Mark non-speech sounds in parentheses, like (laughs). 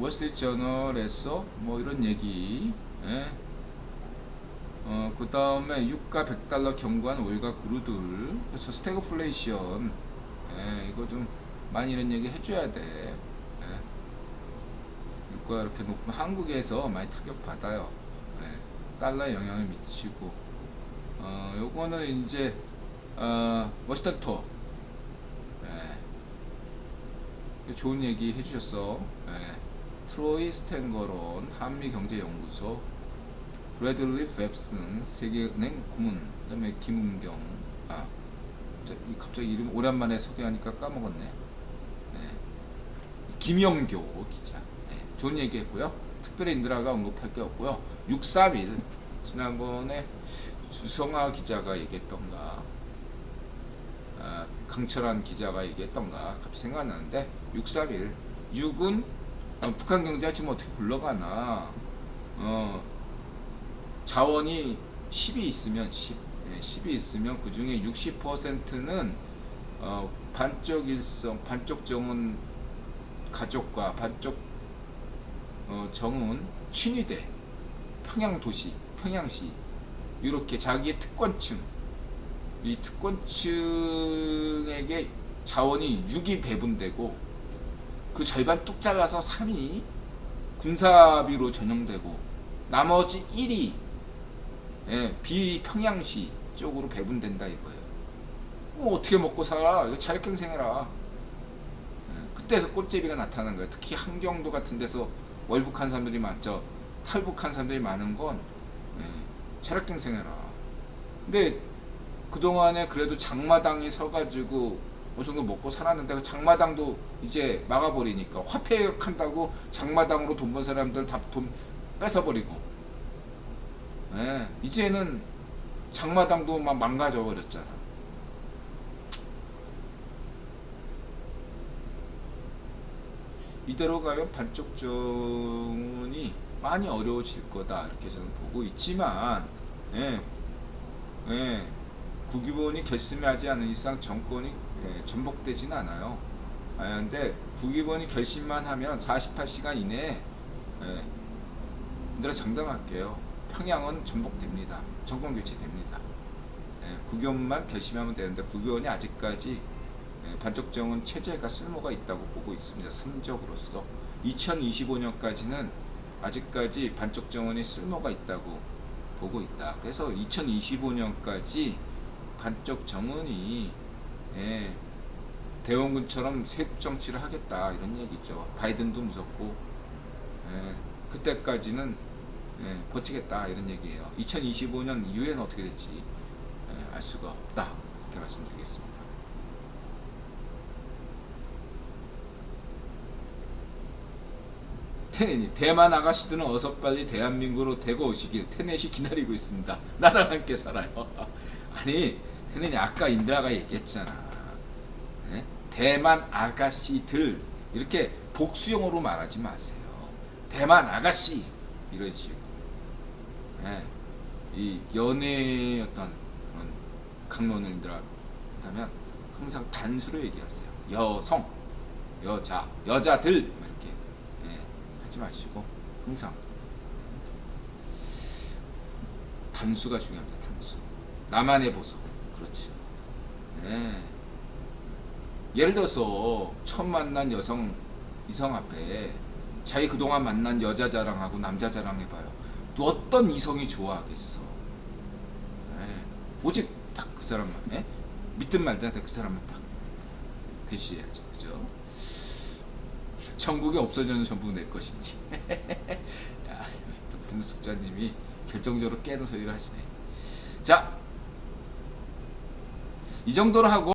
월스트리트 저널에서 뭐 이런 얘기. 예. 어, 그 다음에 유가 100달러 경고한 오일과 구루들. 그래서 스태그플레이션. 예, 이거 좀 많이 이런 얘기 해줘야 돼. 예. 유가 이렇게 높으면 한국에서 많이 타격 받아요. 예. 달러에 영향을 미치고. 어, 요거는 이제 어, 워싱턴 토. 예. 좋은 얘기 해주셨어. 예. 트로이 스탠거론 한미경제연구소 브래들리 웹슨 세계은행 고문 그 다음에 김은경 아 갑자기, 이름 오랜만에 소개하니까 까먹었네. 예. 김영교 기자 예. 좋은 얘기했고요. 특별히 인드라가 언급할 게 없고요. 631 지난번에 주성아 기자가 얘기했던가 아, 강철한 기자가 얘기했던가 갑자기 생각나는데 631 6은 어, 북한 경제가 지금 어떻게 굴러가나. 어, 자원이 10이 있으면 10, 예, 10이 있으면 그 중에 60%는 어, 반쪽 일성, 반쪽 정은 가족과 반쪽 어, 정은 친위대, 평양 도시, 평양시 이렇게 자기의 특권층 이 특권층에게 자원이 6이 배분되고 그 절반 뚝 잘라서 3이 군사비로 전용되고 나머지 1이 예, 비평양시 쪽으로 배분된다 이거예요. 그럼 어떻게 먹고 살아? 이거 자력갱생해라. 예, 그때서 꽃제비가 나타나는 거예요. 특히 한경도 같은 데서 월북한 사람들이 많죠. 탈북한 사람들이 많은 건 예, 자력갱생해라. 근데 그동안에 그래도 장마당이 서가지고 어느 정도 먹고 살았는데 그 장마당도 이제 막아버리니까 화폐역한다고 장마당으로 돈 번 사람들 다 돈 뺏어버리고 예, 이제는 장마당도 막 망가져 버렸잖아. 이대로 가면 반쪽 정은이 많이 어려워질 거다 이렇게 저는 보고 있지만 예, 예, 국기본이 결심하지 않은 이상 정권이 예, 전복되지는 않아요. 아, 근데 국기본이 결심만 하면 48시간 이내에 예, 내가 장담할게요. 평양은 전복됩니다. 정권 교체됩니다. 예, 국연만 결심하면 되는데 국연이 아직까지 예, 반쪽정은 체제가 쓸모가 있다고 보고 있습니다. 산적으로서 2025년까지는 아직까지 반쪽정원이 쓸모가 있다고 보고 있다. 그래서 2025년까지 반쪽 정원이 예, 대원군처럼 세국 정치를 하겠다 이런 얘기죠. 바이든도 무섭고 예, 그때까지는 예, 버티겠다 이런 얘기예요. 2025년 이후에는 어떻게 될지 예, 알 수가 없다 이렇게 말씀드리겠습니다. 테넷이 대만 아가씨들은 어서 빨리 대한민국으로 대거 오시길 테넷이 기다리고 있습니다. 나랑 함께 살아요. (laughs) 아니 테넷이 아까 인드라가 얘기했잖아. 예? 대만 아가씨들 이렇게 복수형으로 말하지 마세요. 대만 아가씨 이러지. 예. 이 연애의 어떤 그런 강론들이라 하면 항상 단수로 얘기하세요. 여성, 여자, 여자들 이렇게 예, 하지 마시고 항상 단수가 중요합니다. 단수. 나만의 보석. 그렇지. 예. 예를 들어서 처음 만난 여성 이성 앞에 자기 그동안 만난 여자 자랑하고 남자 자랑 해봐요. 또 어떤 이성이 좋아하겠어? 예. 오직 딱 그 사람만, 예? 믿든 말든 그 사람만 딱 대시해야지, 그죠? 천국이 없어지는 전부 내 것이니. (laughs) 야, 또 분숙자님이 결정적으로 깨는 소리를 하시네. 자, 이 정도로 하고.